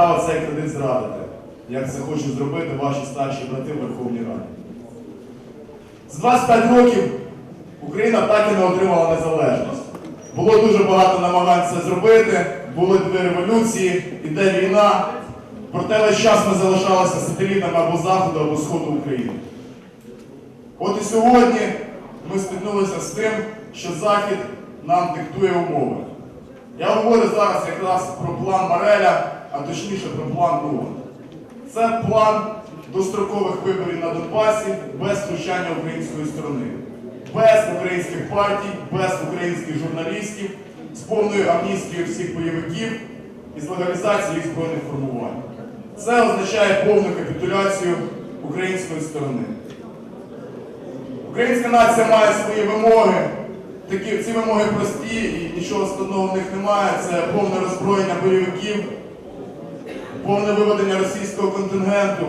право цей кредит зрадити, як це хочуть зробити ваші старші брати в Верховній Раді. З 25 років Україна так і не отримала незалежність. Було дуже багато намагань це зробити, були дві революції, іде війна. Проте весь час ми залишалися сателітами або Заходу, або Сходу України. От і сьогодні ми стикнулися з тим, що Захід нам диктує умови. Я говорю зараз якраз про план Мареля, а точніше про план Друга. Це план дострокових виборів на Донбасі без втручання української сторони, без українських партій, без українських журналістів, з повною амністією всіх бойовиків і з легалізацією їх збройних формувань. Це означає повну капітуляцію української сторони. Українська нація має свої вимоги. Такі, ці вимоги прості і нічого складного в них немає. Це повне роззброєння бойовиків, повне виведення російського контингенту.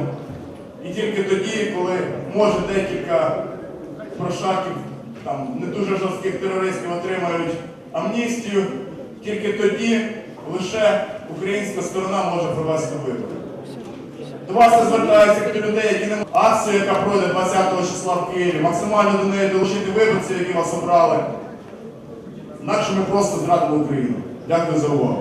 І тільки тоді, коли може декілька прошаків, там не дуже жорстких терористів отримають амністію, тільки тоді лише українська сторона може провести вибори. До вас я звертаюся до людей, які не можуть акцію, яка пройде 20 числа в Києві, максимально до неї долучити виборців, які вас обрали. Інакше ми просто зрадили Україну. Дякую за увагу.